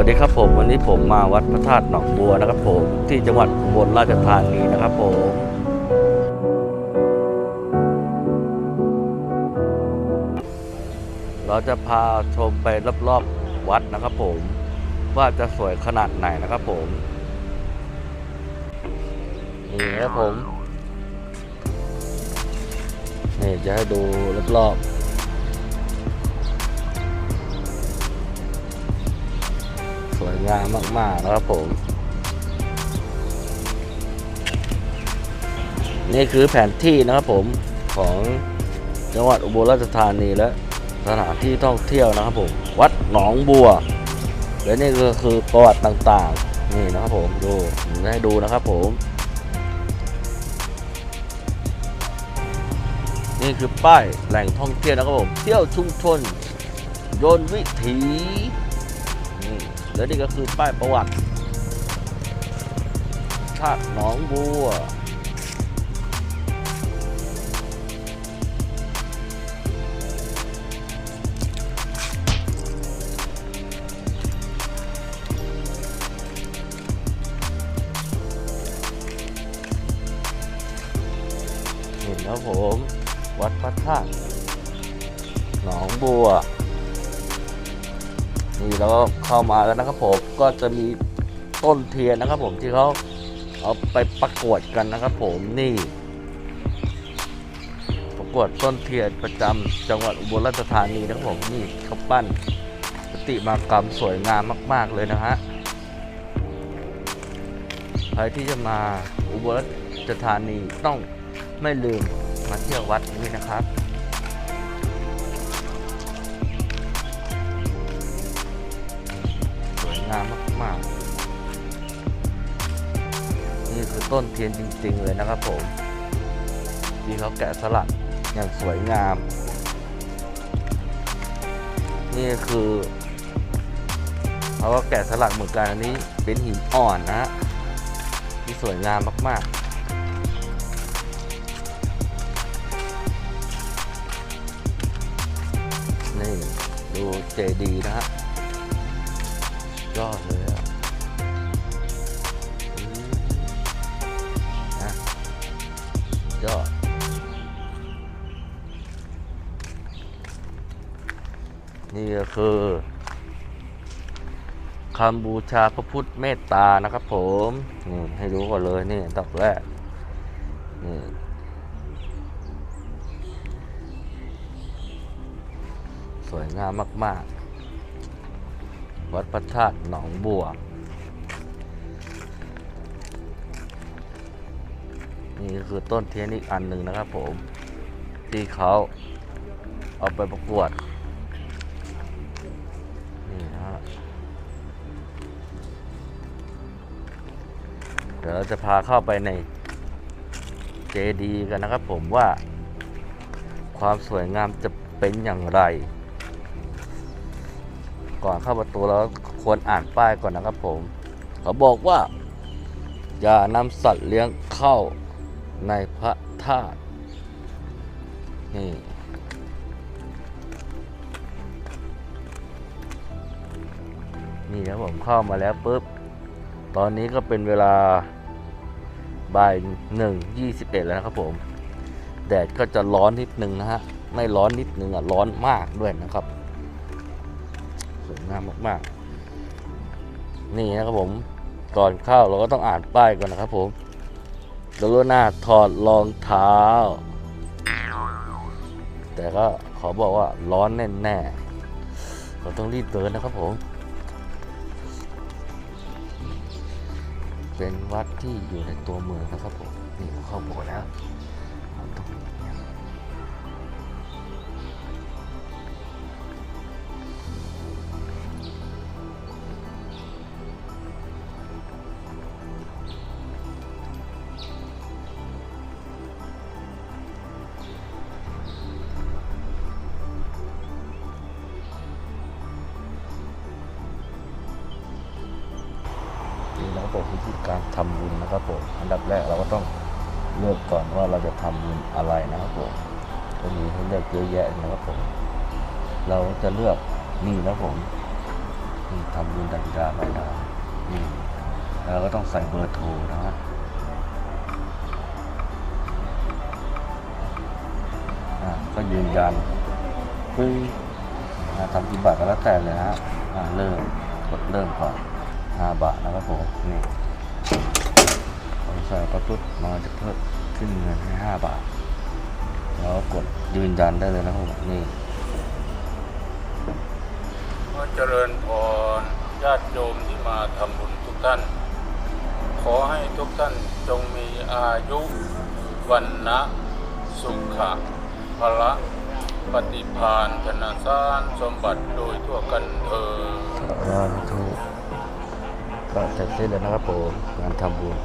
วัสดีครับผมวันนี้ผมมาวัดพระธาตุหนองบัวนะครับผมที่จังหวัดอุบลราชธานีนะครับผมเราจะพาชมไปรอบๆวัดนะครับผมว่าจะสวยขนาดไหนนะครับผมนี่ครับผมนี่จะให้ดูรอบๆ วยงามมากๆนะครับผม นี่คือแผนที่นะครับผมของจังหวัดอุบลราชธานีและสถานที่ท่องเที่ยวนะครับผม วัดหนองบัว และนี่ก็คือประวัติต่างๆ นี่นะครับผมดูผมให้ดูนะครับผม นี่คือป้ายแหล่งท่องเที่ยวนะครับผม เที่ยวชุมชนโยนวิถีนี่ แล้วนี่ก็คือป้ายประวัติชาติหนองบัวเห็นครับผม วัดพระธาตุหนองบัว นี่เราก็เข้ามาแล้วนะครับผมก็จะมีต้นเทียนนะครับผมที่เขาเอาไปประกวดกันนะครับผมนี่ ประกวดต้นเทียนประจำจังหวัดอุบลราชธานีนะครับผมนี่เขาปั้นปฏิมากรรมสวยงามมาก ๆเลยนะฮะใครที่จะมาอุบลราชธานีต้องไม่ลืมมาเที่ยววัดนี้นะครับ ต้นเทียนจริง ๆ เลยนะครับผมที่เขาแกะสลักอย่างสวยงาม นี่คือเขาก็แกะสลักเหมือนกันอันนี้เป็นหินอ่อนนะฮะที่สวยงามมาก ๆนี่ ดูเจดีนะฮะยอดเลย คือคำบูชาพระพุทธเมตตานะครับ ผมนี่ให้รู้ก่อนเลยนี่ดอกแรกนี่สวยงามมาก ๆ วัดพระธาตุหนองบัว นี่คือต้นเทียนอีกอันหนึ่งนะครับผม ที่เขาเอาไปประกวด ดี๋ยวเราจะพาเข้าไปในเจดีกันนะครับผมว่า ความสวยงามจะเป็นอย่างไร ก่อนเข้าประตูเราควรอ่านป้ายก่อนนะครับผมเขาบอกว่า อย่านำสัตว์เลี้ยงเข้าในพระธาตุนี่นี่นะผมเข้ามาแล้วปุ๊บ ตอนนี้ก็เป็นเวลา บ่ายหนึ่งยี่สิบเอ็ดแล้วนะครับผม แดดก็จะร้อนนิดนึงนะฮะ ไม่ร้อนนิดนึงอะ ร้อนมากด้วยนะครับ สวยงามมากๆ นี่นะครับผม ก่อนเข้าเราก็ต้องอ่านป้ายก่อนนะครับผมกรุณาถอดรองเท้า แต่ก็ขอบอกว่าร้อนแน่ๆเราต้องรีบเดินนะครับผม เป็นวัด ที่อยู่ในตัวเมืองนะครับผมนี่เข้าโบสถ์แล้ว นะครับผมวิธีการทำบุญนะครับผมอันดับแรกเราก็ต้องเลือกก่อนว่าเราจะทำบุญอะไรนะครับผมก็มีให้เลือกเยอะแยะนะครับผม เราจะเลือกนี่นะครับผมนี่ทำบุญดันดาไปนะนี่เราก็ต้องใส่เบอร์โทรนะฮะอ่าก็ยืนยันปึ้งทำกี่บาทก็แล้วแต่เลยฮะอ่าเริ่มกดเริ่มก่อน ห้าบาทนะครับผมนี่ผมใส่ก็ปุ๊บมันจะเพิ่มขึ้นเงินให้ห้าบาท แล้วก็กดยืนยันได้เลยนะครับผมนี่ขอเจริญพรญาติโยมที่มาทำบุญทุกท่าน ขอให้ทุกท่านจงมีอายุวันนะสุขะพละปฏิพานธนาสารสมบัติโดยทั่วกันเธอญสาธุ ก็เสร็จสิ้นแล้วนะครับผมงานทำบุญ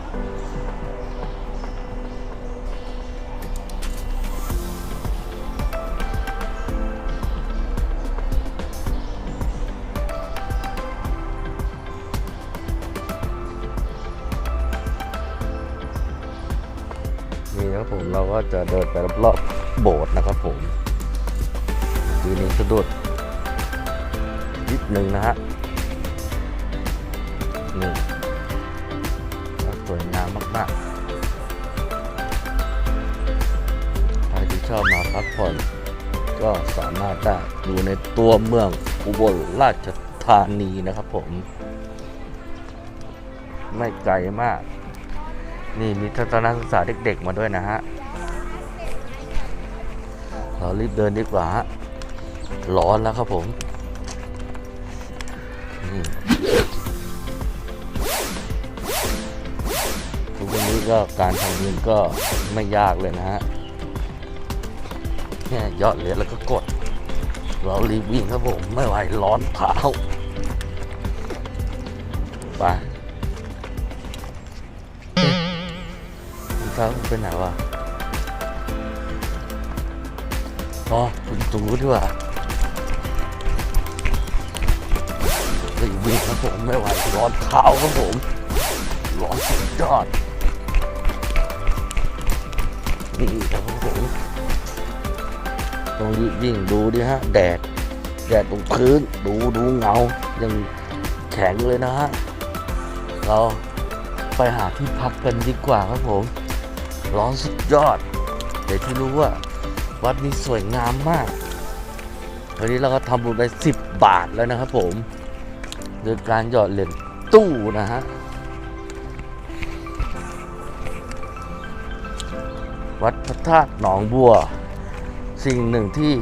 นี่นะครับผมเราก็จะเดินไปรอบๆโบสถ์นะครับผมทีนี้สะดุดนิดหนึ่งนะฮะ นี่แล้วสวยงามมากๆใครที่ชอบมาพักผ่อนก็สามารถได้อยู่ในตัวเมืองอุบลราชธานีนะครับผม ไม่ไกลมาก นี่มีทัศนศึกษาเด็กๆมาด้วยนะฮะเรารีบเดินดีกว่าฮะร้อนแล้วครับผม นี่ ก็การทำบุญก็ไม่ยากเลยนะฮะแค่ยอดเหรียญแล้วก็กด เรารีบวิ่งครับผม ไม่ไหวร้อนเท้าไปเอ๊ะรองเท้าเป็นไหนวะอ๋อคุณตูดีกว่ารีบวิ่งครับผม ไม่ไหวร้อนเท้าครับผมร้อนสุดยอด นี่ครับผมต้องรีบวิ่งดูดิฮะ แดด แดดตรงพื้น ดูดูเงา ยังแข็งเลยนะฮะ เราไปหาที่พักกันดีกว่าครับผม ร้อนสุดยอดแต่ที่รู้ว่า วัดนี้สวยงามมากวันนี้เราก็ทำบุญไป 10 บาทแล้วนะครับผม โดยการหยอดเหรียญตู้นะฮะ วัดพระธาตุหนองบัว สิ่งหนึ่งที่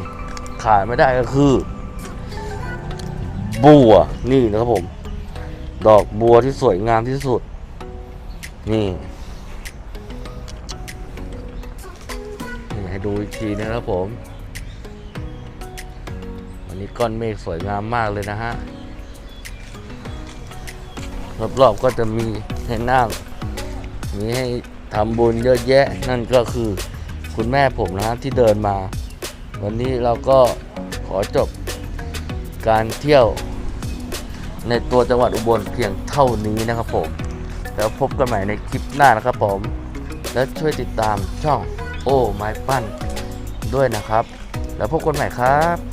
ขาดไม่ได้ก็คือ บัวนี่นะครับผม ดอกบัวที่สวยงามที่สุด นี่ให้ดูอีกทีนะครับผม วันนี้ก้อนเมฆสวยงามมากเลยนะฮะรอบๆก็จะมีให้นั่งมีให้ ทำบุญเยอะแยะ นั่นก็คือคุณแม่ผมนะฮะที่เดินมา วันนี้เราก็ขอจบการเที่ยวในตัวจังหวัดอุบลเพียงเท่านี้นะครับผม แล้วพบกันใหม่ในคลิปหน้านะครับผม และช่วยติดตามช่องโอ้ไม้ปั้นด้วยนะครับ แล้วพบกันใหม่ครับ